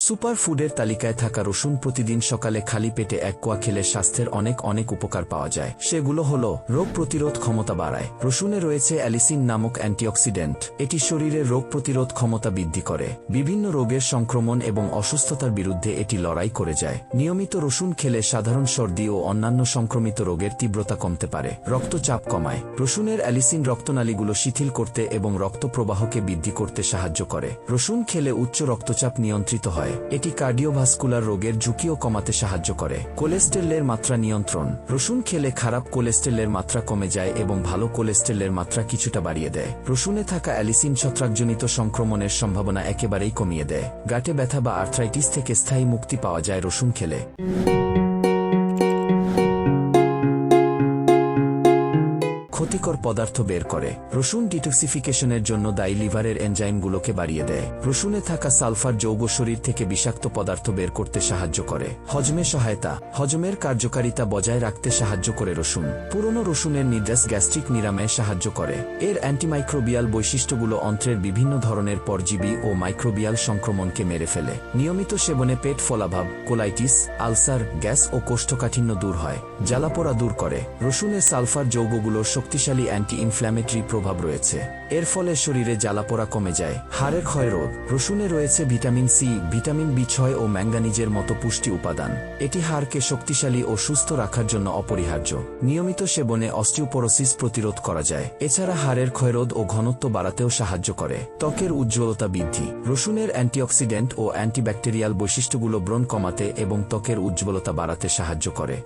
Super ফুডের তালিকায় থাকা রসুন প্রতিদিন সকালে খালি পেটে এক কোয়া খেলে স্বাস্থ্যের অনেক অনেক উপকার পাওয়া যায়। সেগুলো হল, রোগ প্রতিরোধ ক্ষমতা বাড়ায়। রসুনে রয়েছে অ্যালিসিন নামক অ্যান্টিঅক্সিডেন্ট। এটি শরীরের রোগ প্রতিরোধ ক্ষমতা বৃদ্ধি করে। বিভিন্ন রোগের সংক্রমণ এবং অসুস্থতার বিরুদ্ধে এটি লড়াই করে যায়। নিয়মিত রসুন খেলে সাধারণ সর্দি ও অন্যান্য সংক্রমিত রোগের তীব্রতা কমতে পারে। রক্তচাপ কমায়। রসুনের অ্যালিসিন রক্তনালীগুলো শিথিল করতে এবং রক্ত প্রবাহকে বৃদ্ধি করতে সাহায্য করে। রসুন খেলে উচ্চ রক্তচাপ নিয়ন্ত্রিত হয়। এটি কার্ডিওভাস্কুলার রোগের ঝুঁকিও কমাতে সাহায্য করে। কোলেস্টেরলের মাত্রা নিয়ন্ত্রণ। রসুন খেলে খারাপ কোলেস্টেরলের মাত্রা কমে যায় এবং ভালো কোলেস্টেরলের মাত্রা কিছুটা বাড়িয়ে দেয়। রসুনে থাকা অ্যালিসিন ছত্রাকজনিত সংক্রমণের সম্ভাবনা একেবারেই কমিয়ে দেয়। গাটে ব্যথা বা আর্থ্রাইটিস থেকে স্থায়ী মুক্তি পাওয়া যায় রসুন খেলে। ক্ষতিকর পদার্থ বের করে। রসুন ডিটক্সিফিকেশনের জন্য দায়ী লিভারের এনজাইমগুলোকে বাড়িয়ে দেয়। রসুনে থাকা সালফার যৌগ শরীর থেকে বিষাক্ত পদার্থ বের করতে সাহায্য করে। হজমে সহায়তা। হজমের কার্যকারিতা বজায় রাখতে সাহায্য করে রসুন। পুরনো রসুনের নির্যাস গ্যাস্ট্রিক নিরাময়ে সাহায্য করে। এর অ্যান্টিমাইক্রোবিয়াল বৈশিষ্ট্যগুলো অন্ত্রের বিভিন্ন ধরনের পরজীবী ও মাইক্রোবিয়াল সংক্রমণকে মেরে ফেলে। নিয়মিত সেবনে পেট ফলাভাব, কোলাইটিস, আলসার, গ্যাস ও কোষ্ঠকাঠিন্য দূর হয়। জ্বালাপোড়া দূর করে। রসুনের সালফার যৌগগুলোর শক্তিশালী অ্যান্টি ইনফ্ল্যামেটরি প্রভাব রয়েছে। এর ফলে শরীরে জ্বালাপোড়া কমে যায়। হাড়ের ক্ষয়রোধ রসুনে রয়েছে ভিটামিন সি, ভিটামিন বি ছয় ও ম্যাঙ্গানিজের মতো পুষ্টি উপাদান। এটি হাড়কে শক্তিশালী ও সুস্থ রাখার জন্য অপরিহার্য। নিয়মিত সেবনে অস্টিওপোরোসিস প্রতিরোধ করা যায়। এছাড়া হাড়ের ক্ষয়রোধ ও ঘনত্ব বাড়াতেও সাহায্য করে। ত্বকের উজ্জ্বলতা বৃদ্ধি। রসুনের অ্যান্টিঅক্সিডেন্ট ও অ্যান্টিব্যাকটেরিয়াল বৈশিষ্ট্যগুলো ব্রণ কমাতে এবং ত্বকের উজ্জ্বলতা বাড়াতে সাহায্য করে।